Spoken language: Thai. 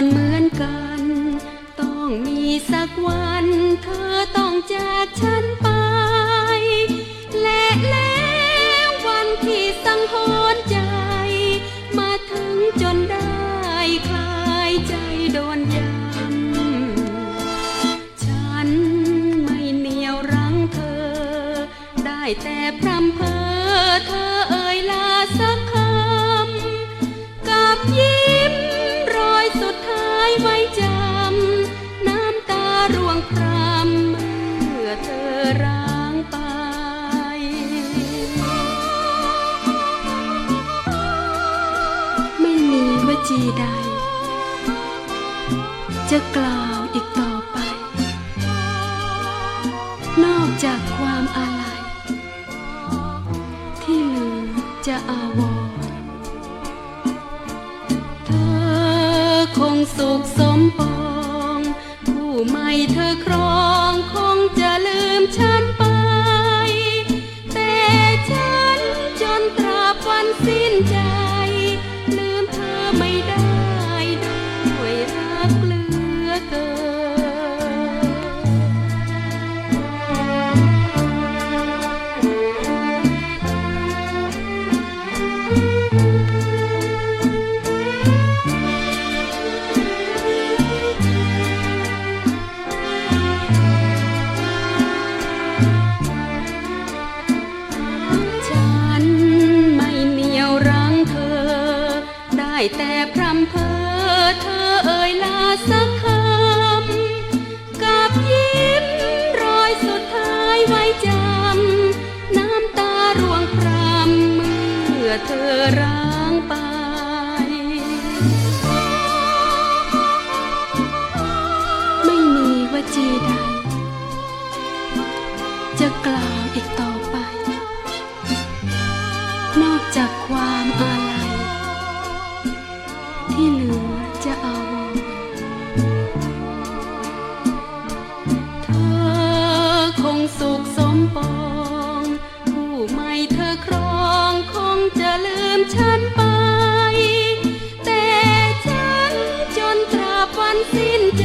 อนเหมือนกัน ต้องมีสักวัน เธอต้องจากฉันไป และแล้ววันที่สังหรณ์ใจ มาถึงจนได้คลายใจโดนยำฉันไม่เหนียวรั้งเธอ ได้แต่พรำเพ้อ จีใด จะกล่าวอีกต่อไป นอกจากความอาลัย ที่เหลือจะอาวรเธอคงสุขสมปอง ผู้ไม่เธอครองคงจะลืมฉันไป แต่ฉันจนตราบวันสิ้นใจ แต่พรำเพอเธอเอ่ยลาสักคำกับยิ้มรอยสุดท้ายไว้จำน้ำตาร่วงพรำเมื่อเธอร้างไปไม่มีวจีใดจะกล่าวอีกต่อไป นอกจากความอาลัย เธอครองคงจะลืมฉันไป แต่ฉันจนตราบวันสิ้นใจ